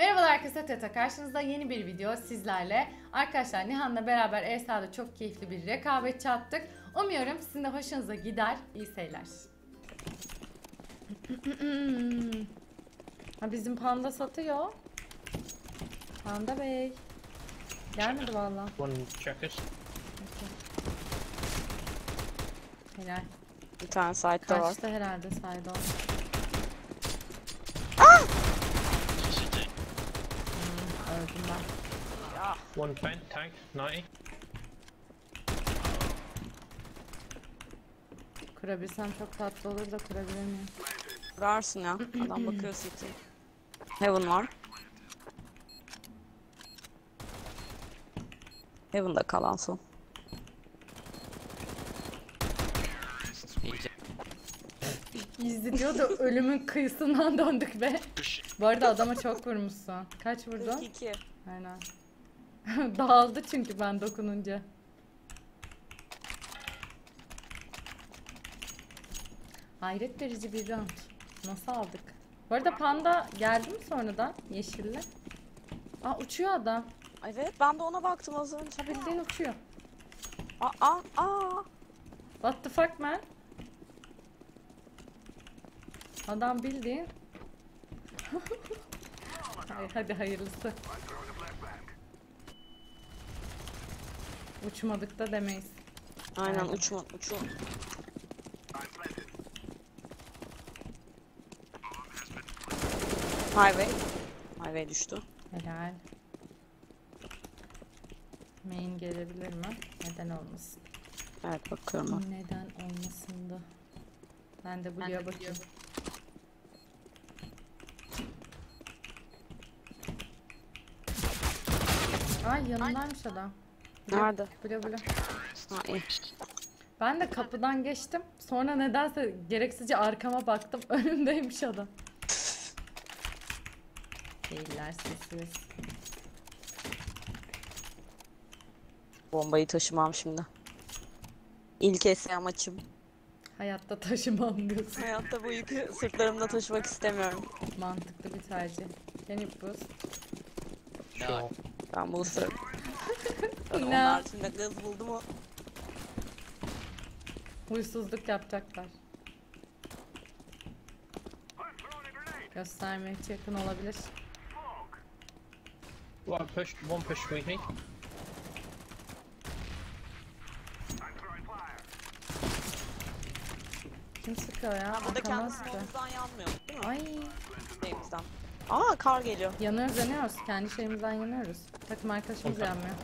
Merhabalar arkadaşlar Teta karşınızda yeni bir video sizlerle. Arkadaşlar Nihan'la beraber Esra'da çok keyifli bir rekabetçi attık. Umuyorum sizin de hoşunuza gider. İyi seyirler. ha, bizim panda satıyor. Panda Bey. Gelmedi valla. One checkers. Helal. Bir tane site'da var. Kaçtı herhalde saydı o. CCT. Öldüm ben. One plant tank. 90. Kurabilsem çok tatlı olur da kurabilir miyim? Kurarsın ya. Adam bakıyor city. Heaven var. Heaven'da kalan son. İzli diyor da ölümün kıyısından döndük be. Bu arada adama çok vurmuşsun. Kaç vurdun? 42. Aynen. Dağıldı çünkü ben dokununca. Hayret verici bir round. Nasıl aldık? Bu arada panda geldi mi sonradan yeşille? Aa uçuyor adam. Evet ben de ona baktım az önce. Bildiğin uçuyor. Aa aa aa. What the fuck man? Adam bildiğin. Hay- hadi hayırlısı. Uçmadık da demeyiz. Aynen uçma uçma. Highway. Highway düştü. Helal. Main gelebilir mi? Neden olmasın? Evet bakıyorum. Neden olmasın da? Ben de Blue'ya bakıyorum. Ay yanındaymış adam. Nerede? Ha iyi. Ben de kapıdan geçtim. Sonra nedense gereksizce arkama baktım. Önümdeymiş adam. Değiller sessiz. Bombayı taşımam şimdi. İlk esya maçım. Hayatta taşımam diyorsun. Hayatta bu yükü sırtlarımda taşımak istemiyorum. Mantıklı bir tercih. Can you boost? Sure. Ben bu ısırık. Ne? Onlar içinde kız buldu mu? Huysuzluk yapacaklar. Göstermeye hiç yakın olabilir. One push. One push sweetie. Kim sıkıyor ya? Ha, kendi sıkıyor. smoke'umuzdan yanmıyor değil mi? Ay Şeyimizden. Aa kar geliyor. yanıyoruz yanıyoruz. Kendi şeyimizden yanıyoruz. Takım arkadaşımız Okey. yanmıyor.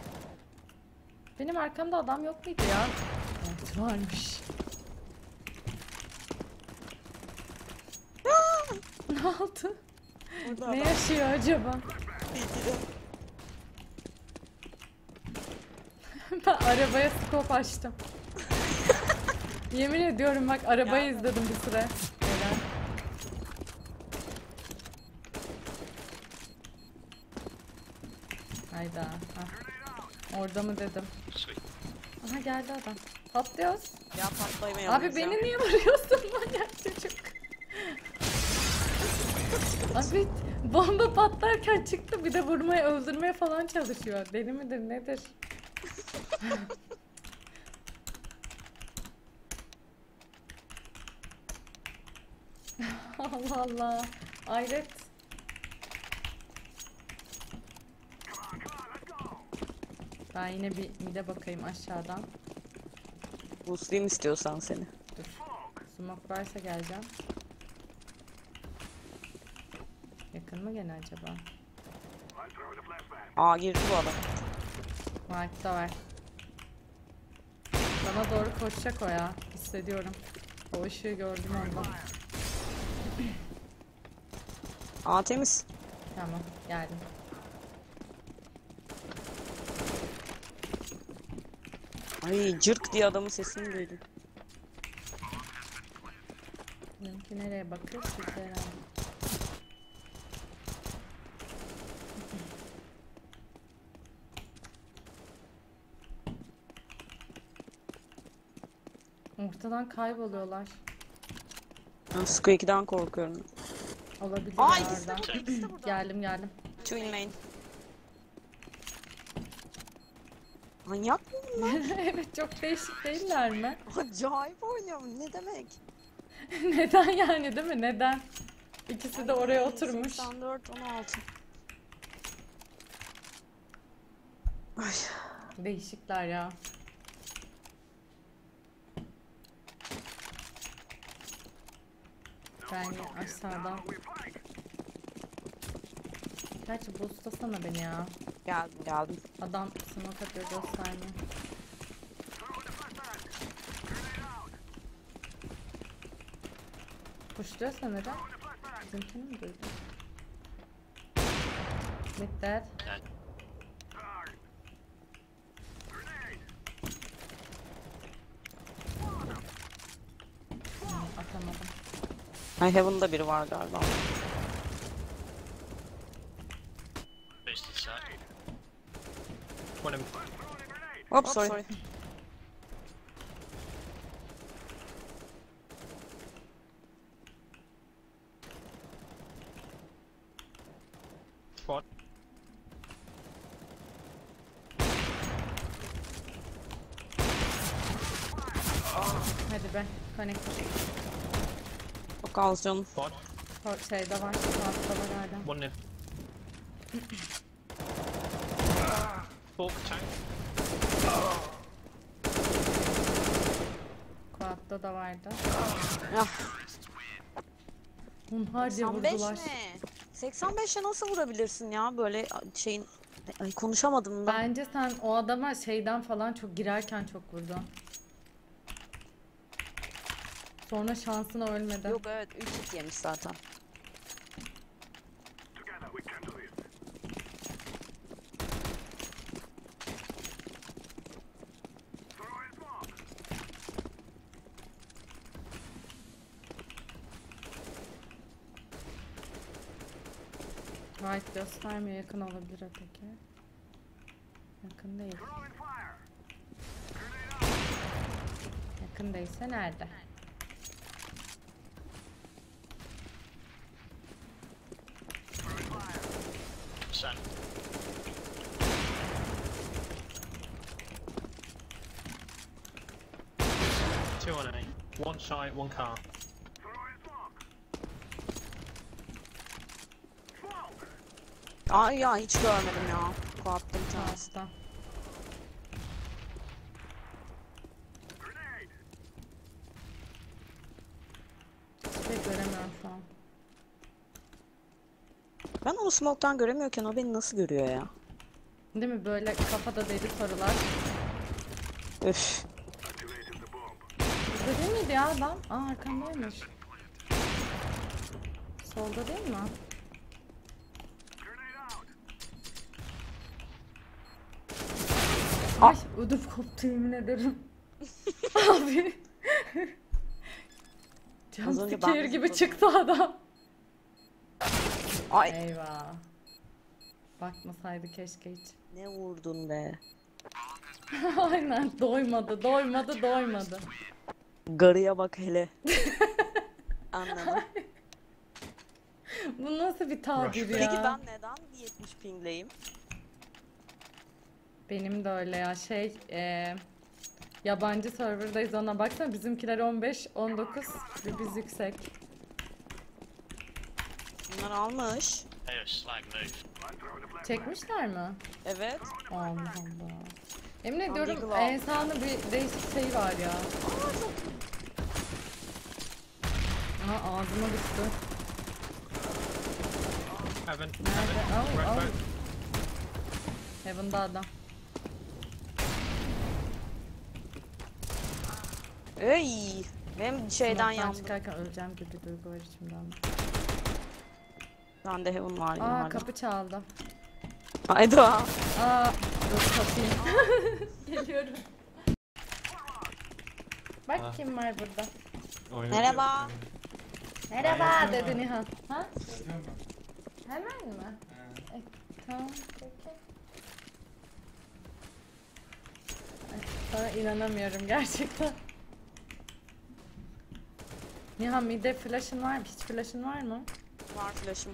Benim arkamda adam yok muydu ya? Evet varmış. ne oldu? Burada Ne adam. yaşıyor acaba? Ben arabaya skop açtım. Yemin ediyorum bak arabayı Ya. izledim bir süre. Hayda. Ha. Orada mı dedim. Aha geldi adam. Patlıyoruz. Ya patlayamayalım. Abi beni niye vuruyorsun manyak çocuk? Abi bomba patlarken çıktı bir de vurmaya öldürmeye falan çalışıyor. Deli midir nedir? Allah Allah. Hayret. Ben yine bir mide bakayım aşağıdan. Boostlayayım istiyorsan seni. Dur. Smoke varsa geleceğim. Yakın mı gene acaba? Aa girdi bu adam. Mark'ta var. Bana doğru koşacak o ya. Hissediyorum. O ışığı gördüm ondan. Aa temiz. Tamam geldim. Ay cırk diye adamın sesini duydum. Benimki nereye bakıyor? Sizde herhalde. Ortadan kayboluyorlar. Ben Squeaky'den korkuyorum. Olabilir Aa ikisi de burada. ikisi de burada. Geldim geldim. Two in main. Manyak? evet çok değişik değiller mi? Acayip oynuyorum. Ne demek? Neden yani değil mi? Neden? İkisi de oraya oturmuş. 84, 16. Ay. Değişikler ya. Ben aşağıdan. Gerçi boostlasana beni ya. Geldim geldim. Adam smoke atıyor göstermiyor. Kuşluyor sanırım. Bizimkini mi duydun? Mid dead. Hmm, atamadım. Ay Heaven'da biri var galiba. Boosted One in. Hop sorry. Quad. Hadi be. Connector. Çok az canım. Or şeyde var. Altta var hala. One in. Fork tank. Quad'da da vardı. Ah, Hunharca 85 vurdular. ne? 85'e nasıl vurabilirsin ya böyle şeyin Ay, konuşamadım da. Bence sen o adama şeyden falan çok girerken çok vurdun. Sonra şansına ölmedi. Yok evet 3 hit yemiş zaten. Göstermiyor. Yakın olabilir öteki. Yakın değil. Yakın değilse nerede? Sun. Two on A. One side, one car. Ay ya hiç görmedim ya. Kuattı bir tanesi. Hasta. Hiçbir şey göremiyorum şu an. Ben onu smoke'tan göremiyorken o beni nasıl görüyor ya? Değil mi? Böyle kafada deli sorular. Üf. Burada değil miydi ya adam? Aa arkamdaymış. Solda değil mi? Ay ödüm koptu yemin ederim. Abi. Jumpscare de gibi çıktı adam. Ay Eyvah. Bakmasaydı keşke hiç. ne vurdun be. Aynen doymadı, doymadı, doymadı. Garıya bak hele. Anladım. Bu nasıl bir tabir ya? Peki ben neden 70 pingleyim? Benim de öyle ya şey e, yabancı serverdayız ona baksana bizimkiler 15 19 ve biz yüksek. Bunlar almış. Çekmişler mi? Evet. Allah Allah. Emin ediyorum Deagle al. Ensa'nın bir değişik şeyi var ya. Aa çok Aha ağzıma düştü. Heaven. Nerede? Al. boat. Heaven'da adam. Ey, benim şeyden yandım. çıkarken öleceğim gibi bir duygu var içimde ama. Bende heaven var yine Aa kapı çaldı. Hayda. Aa dur kapayım. Geliyorum. Bak kim var burada. Merhaba. Merhaba dedi Nihan. Ha? Hemen mi? E, tamam peki. Ay, Sana inanamıyorum gerçekten. Nihan mide flash'ın var mı? Hiç flash'ın var mı? Var flash'ım.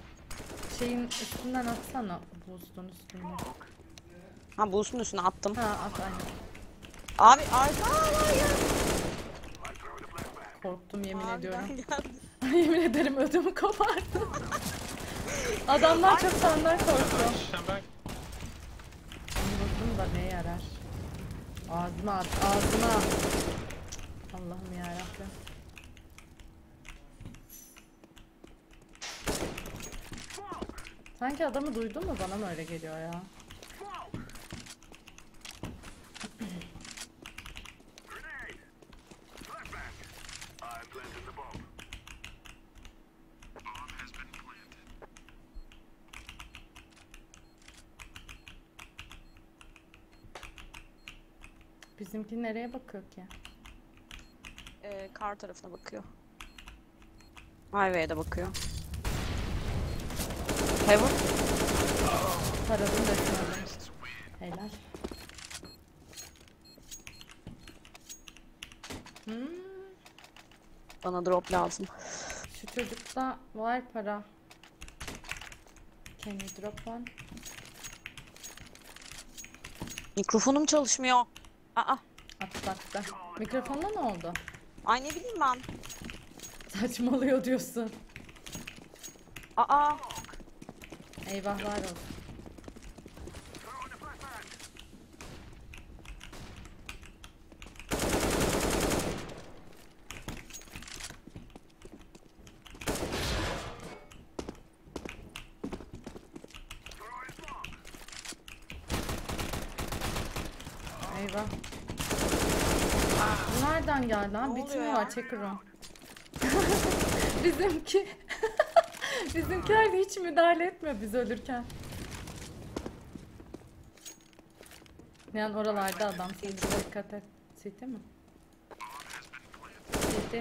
şeyin üstünden atsana. Boost'un üstünden. Ha boost'un üstüne attım. Ha at aynen. Abi arka var ya. Korktum yemin Abi ediyorum. yemin ederim ödümü kopardım. Adamlar çok senden korktu. Vurdum da ne yarar? Ağzıma at, ağzıma. Allah'ım yarabbim. Sanki adamı duydun mu bana mı öyle geliyor ya? Bizimki nereye bakıyor ki? Ee, kar tarafına bakıyor. Highway'e de bakıyor. Heaven. Taradım resmen. Helal. Hmm, Bana drop lazım. şu çocukta var para. Can you drop one? Mikrofonum çalışmıyor. Aa. Atlattı. Mikrofonda ne oldu? Ay ne bileyim ben. Saçmalıyor diyorsun. Aa. Eyvahlar olsun. Eyvah. Nereden geldi lan? Ne Bit mi oluyor var? ya? Checker o. Bizimki. Bizimkiler hiç müdahale etmiyor biz ölürken. Yani oralarda adam. City'de dikkat et. City mi? City.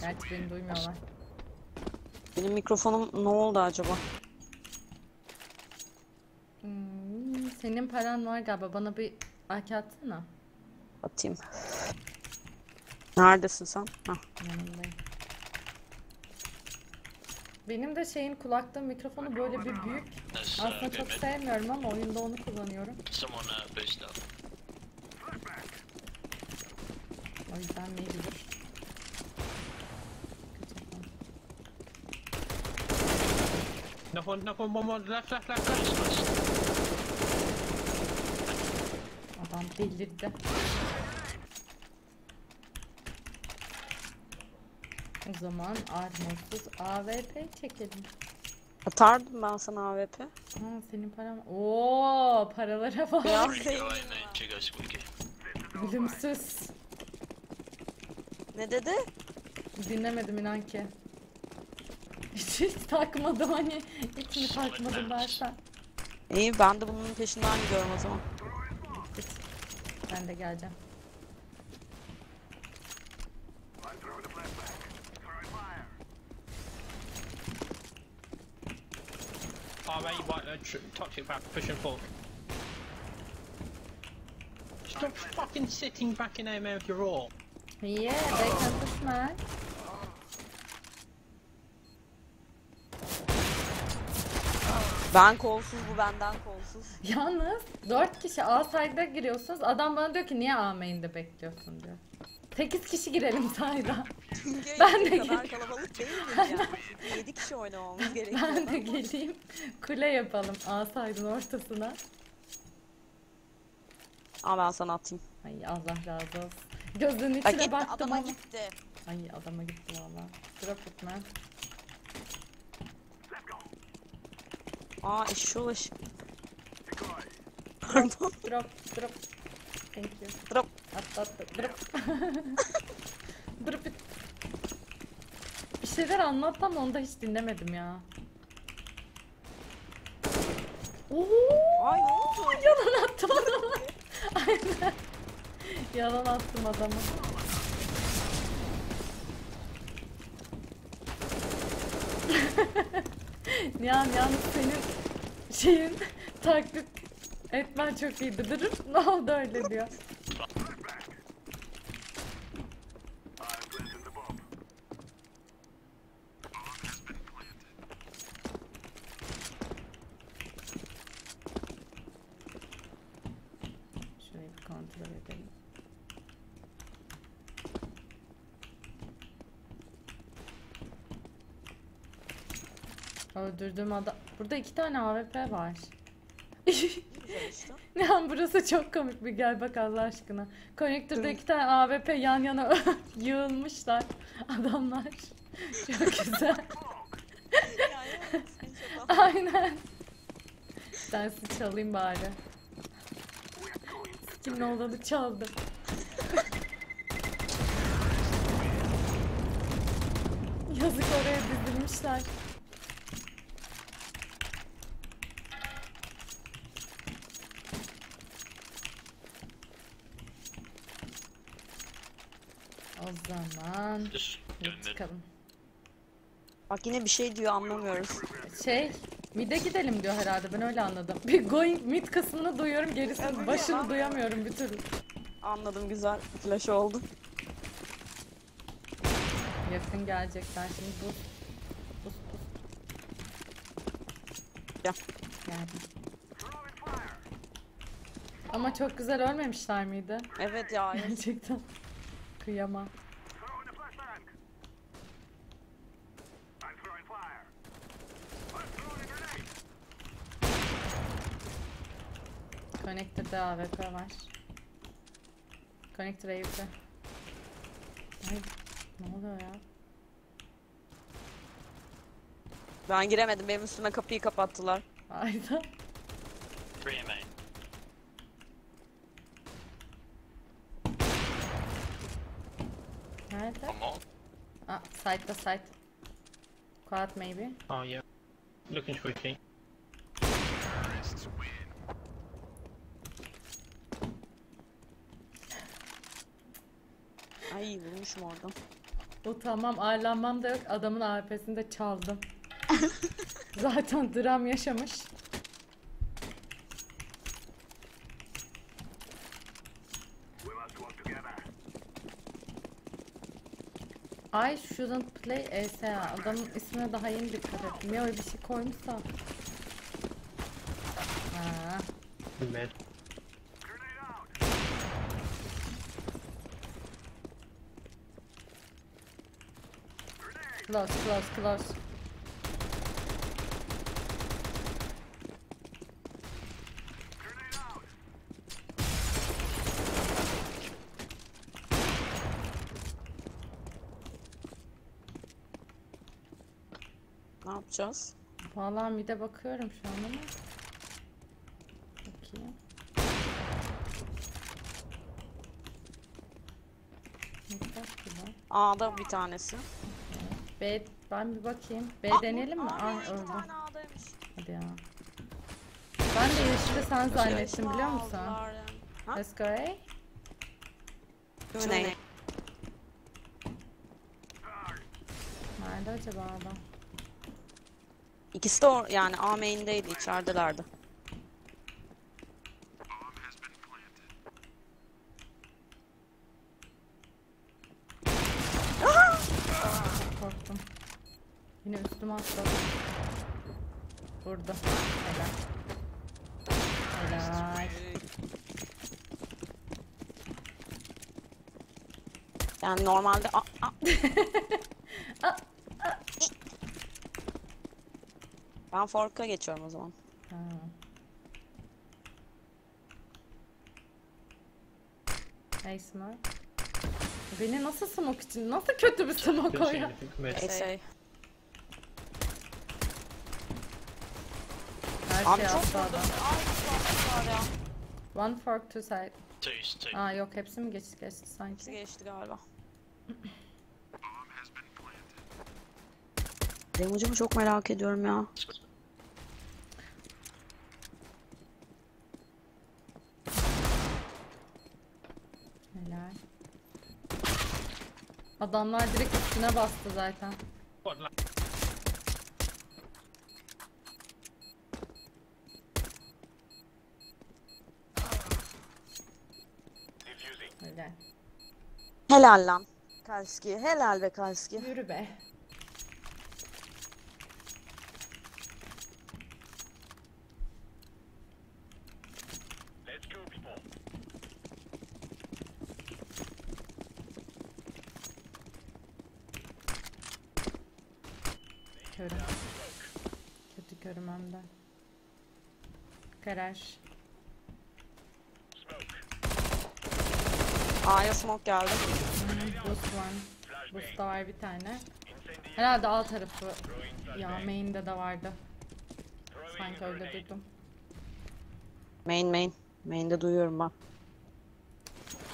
Gerçi beni duymuyorlar. Benim mikrofonum ne oldu acaba? Hmm, senin paran var galiba. Bana bir AK atsana. Atayım. Neredesin sen? Hah. Yanındayım. Benim de şeyin kulaklığın mikrofonu böyle bir büyük. Aslında çok sevmiyorum ama oyunda onu kullanıyorum. O yüzden knock one, one more. Left, left, left, left. Adam delirdi. O zaman armorsuz AWP çekelim. Atardım ben sana AWP. Ha senin paran. Oo paralara bak. Ya. Gülümsüz. Ne dedi? Dinlemedim inan ki. Hiç, hiç takmadım hani. Hiç mi takmadım dersen. İyi ben de bunun peşinden gidiyorum o zaman. Ben de geleceğim. Toxic back, pushing forward. Stop fucking sitting back in aim with your all. Yeah, they can push man. Ben kolsuz bu benden kolsuz. Yalnız 4 kişi A side'da giriyorsunuz. Adam bana diyor ki niye A main'de bekliyorsun diyor. 8 kişi girelim side'a. Ben de kadar gel- kalabalık değil mi ya? 7 kişi oynamamız gerekiyor. Ben de geleyim. Kule yapalım A side'ın ortasına. Aa ben sana atayım. Ay Allah razı olsun. Gözünün içine gitti baktım adama ama. gitti. Ay adama gitti valla. Drop it man. Aa eşşoğlu eş. Pardon. Drop drop. Thank you. Drop. At at drop. drop it. Bir şeyler anlattı ama onu da hiç dinlemedim ya. Oo, Ay ne oldu? yalan attım adama. Aynen. Yalan attım adama. Nihan yalnız senin şeyin taklit Etmen çok iyiydi. Durup ne oldu öyle diyor. Şurayı. Öldürdüğüm adam... Burada iki tane AWP var. Nihan burası çok komik bir gel bak Allah aşkına. Konnektörde iki tane AWP yan yana yığılmışlar. Adamlar. Çok güzel. Aynen. Tanesi çalayım bari. Kimin olanı çaldım. Yazık oraya dizilmişler. O mid. çıkalım. Bak yine bir şey diyor anlamıyoruz. Şey, mid'e gidelim diyor herhalde ben öyle anladım. Bir going mid kısmını duyuyorum gerisini başını duyamıyorum bir türlü. Anladım güzel. Flash oldu. Yakın gelecekler şimdi. Gel. Geldim. Ama çok güzel ölmemişler miydi? Evet ya. Gerçekten. Kıyamam. AWP var. Connector AWP. Ay ne oluyor ya? Ben giremedim. Benim üstüme kapıyı kapattılar. Ayda. Nerede? Ah, side'da side. Quad maybe. Oh yeah. Looking squeaky. Ay vurmuşum oradan. O tamam ağırlanmam da yok. Adamın AWP'sini de çaldım. Zaten dram yaşamış. I shouldn't play ESA. Adamın ismine daha yeni dikkat ettim. Ya öyle bir şey koymuşsa. Ha. Mid. Close, close, close. Ne yapacağız? Vallahi mide bakıyorum şu an ama. Bakayım. A'da bir tanesi. B, ben bir bakayım. B Aa, deneyelim mi? Aa, Ah öldü. Hadi ya. Ben de yeşili sen zannettim biliyor musun? Let's go A. Güney. Nerede acaba adam? İkisi de yani A main'deydi içeridelerdi. Korktum. Yine üstüme atladı. Vurdu. Helal. Helal. Yani normalde A- A- Ben Fork'a geçiyorum o zaman. Ha. Hey smoke. Beni nasıl smoke için? Nasıl kötü bir smoke o ya? mid. Şey. Her Abi şey çok vurdum. Ay çok ya. One fork two side. Two's two. Aa yok hepsi mi geçti geçti Hepsi sanki. geçti galiba. Damage'ımı çok merak ediyorum ya. Helal. Adamlar direkt üstüne bastı zaten. Helal lan. Kalski. Helal be Kalski. Yürü be. Körüm. çekiyorum hem de. Garaj. A'ya smoke geldi. Hmm, boost var. Boost'ta var bir tane. Herhalde alt tarafı. Ya main'de de vardı. Sanki öyle duydum. Main main. Main'de duyuyorum ben.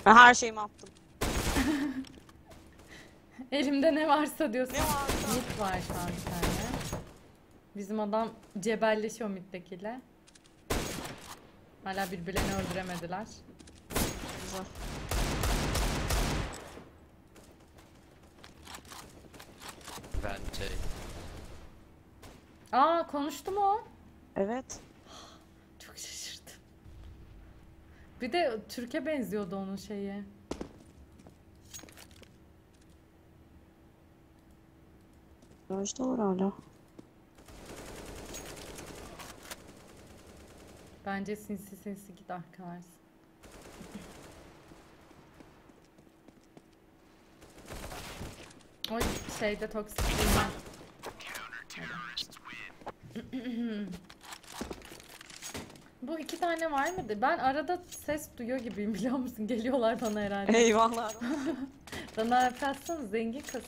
Ben her şeyimi attım. Elimde ne varsa diyorsun. Ne varsa. Mid var şu an bir tane. Bizim adam cebelleşiyor middekiyle. Hala birbirlerini öldüremediler. Güzel. Aa konuştu mu o? Evet. Çok şaşırdım. Bir de Türkiye benziyordu onun şeyi. Garajda var hala. Bence sinsi sinsi git arkarsın. O şeyde toksik değil mi? Bu iki tane var mıydı? Ben arada ses duyuyor gibiyim biliyor musun? Geliyorlar bana herhalde. Eyvallah. Bana yaparsan zengin kız.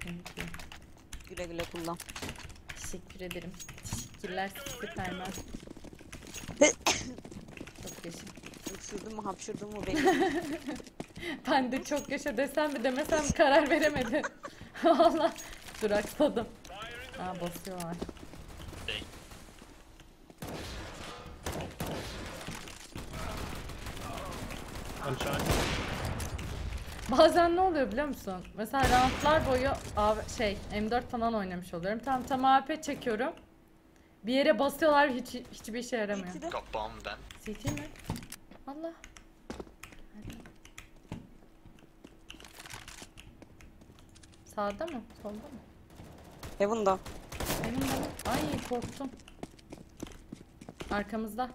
Thank you. güle güle kullan. Teşekkür ederim. Teşekkürler Süpermen. Çok yaşa. Öksürdün mü hapşırdın mı benim. Ben de çok yaşa desem mi demesem karar veremedim. Valla duraksadım. Aa basıyorlar. One shot. Bazen ne oluyor biliyor musun? Mesela roundlar boyu şey M4 falan oynamış oluyorum. Tam tam AP çekiyorum. Bir yere basıyorlar hiç hiçbir işe yaramıyor. Then. CT mi? Allah. Sağda mı? Solda mı? Heaven'da. Benim de. Ay korktum. Arkamızda.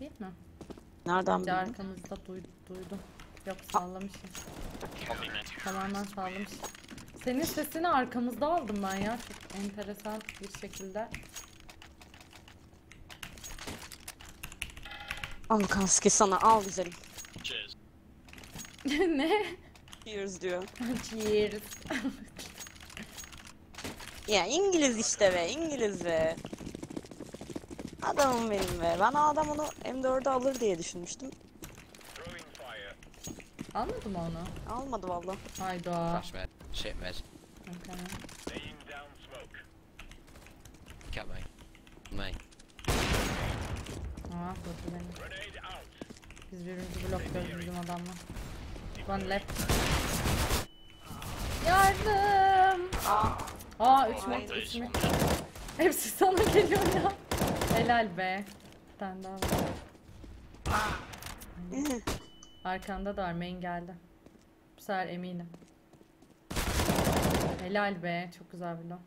Değil mi? Nereden Bence arkamızda duy- duydum. Yok sallamışım. Tamamen sallamışım. Senin sesini arkamızda aldım ben ya. Çok enteresan bir şekilde. Al kaski sana al güzelim. Cheers. ne? Cheers diyor. Cheers. Ya İngiliz işte be İngiliz be. Adamım benim be. Ben adam onu M4'e alır diye düşünmüştüm. Anladın mı onu? Almadı valla. Hayda. Flash med. Shit med. Okay. Cat me. Me. Aa vurdu beni. Biz birbirimizi blokluyoruz bizim adamla. One left. Yardım. Aa 3 met 3 met. Hepsi sana geliyor ya. Helal be. Bir tane daha var. Arkanda da var main geldi. Bu sefer eminim. Helal be. Çok güzel bir lo.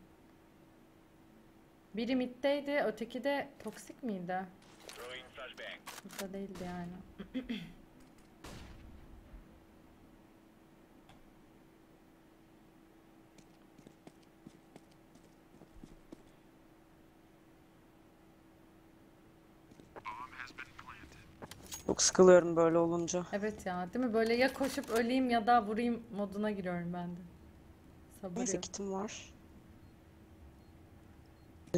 Biri middeydi, öteki de toksik miydi? Burada değildi yani. Çok sıkılıyorum böyle olunca. Evet ya, değil mi? Böyle ya koşup öleyim ya da vurayım moduna giriyorum ben de. Sabır Neyse yok. kitim var.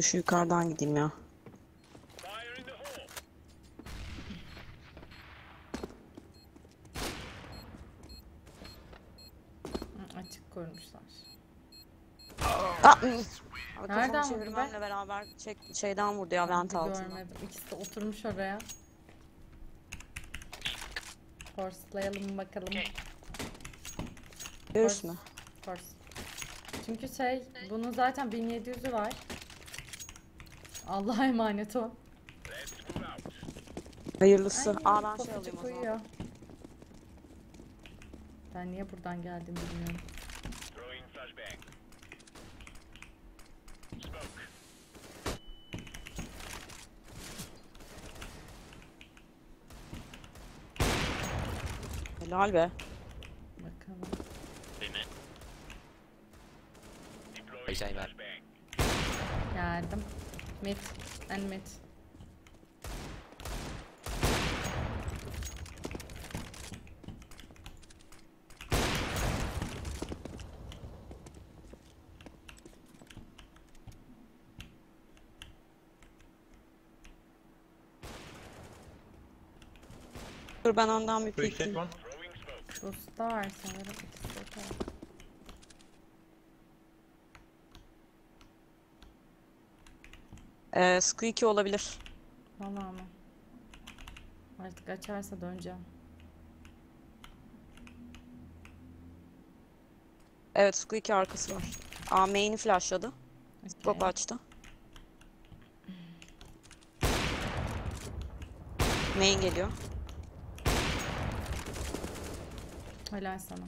Şu yukarıdan gideyim ya. Hı, Açık koymuşlar. Aa, Nereden vurdu be? çevirmenle beraber çek, şeyden vurdu ya vent Bir altından. Görmedim. İkisi de oturmuş oraya. Forcelayalım bakalım. Görürsün mü? Force. Çünkü şey, bunun zaten 1700'ü var. Allah'a emanet o. Hayırlısı. Ay, Aa ben şey alayım o zaman. uyuyor. Ben niye buradan geldim bilmiyorum. Helal be. Bakalım. Aim at. Geldim. Mid and mid. Dur ben önden bir Three peekeyim. one. Boostlar sanırım. ikisi de taraf. Ee, Squeaky olabilir. Vallahi mı? Artık açarsa döneceğim. Evet Squeaky arkası var. Aa main'i flashladı. Scope Okey. açtı. Main geliyor. Helal sana.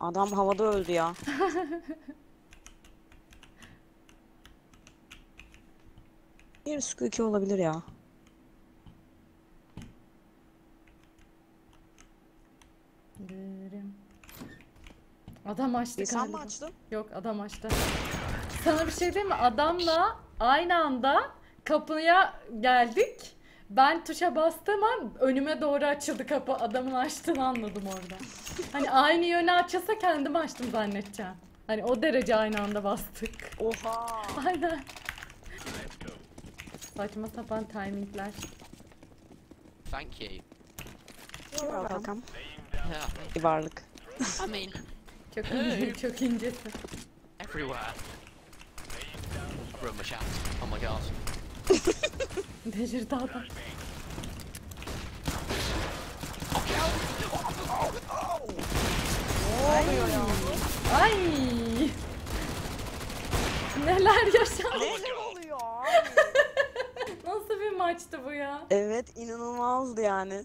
Adam havada öldü ya. Bir Squeaky olabilir ya. Adam açtı sen mi açtın? Yok adam açtı. Sana bir şey diyeyim mi? Adamla aynı anda kapıya geldik. Ben tuşa bastığım an önüme doğru açıldı kapı. Adamın açtığını anladım orada. Hani aynı yöne açılsa kendim açtım zannedeceğim. Hani o derece aynı anda bastık. Oha. Aynen. Saçma sapan timingler. Thank you. Welcome. Yeah, Bir varlık. I mean, Çok ince, çok incesin. everywhere. My shout. Oh my god. Delirdi adam. Ay. Neler yaşandı? Neler oluyor Nasıl bir maçtı bu ya? Evet inanılmazdı yani.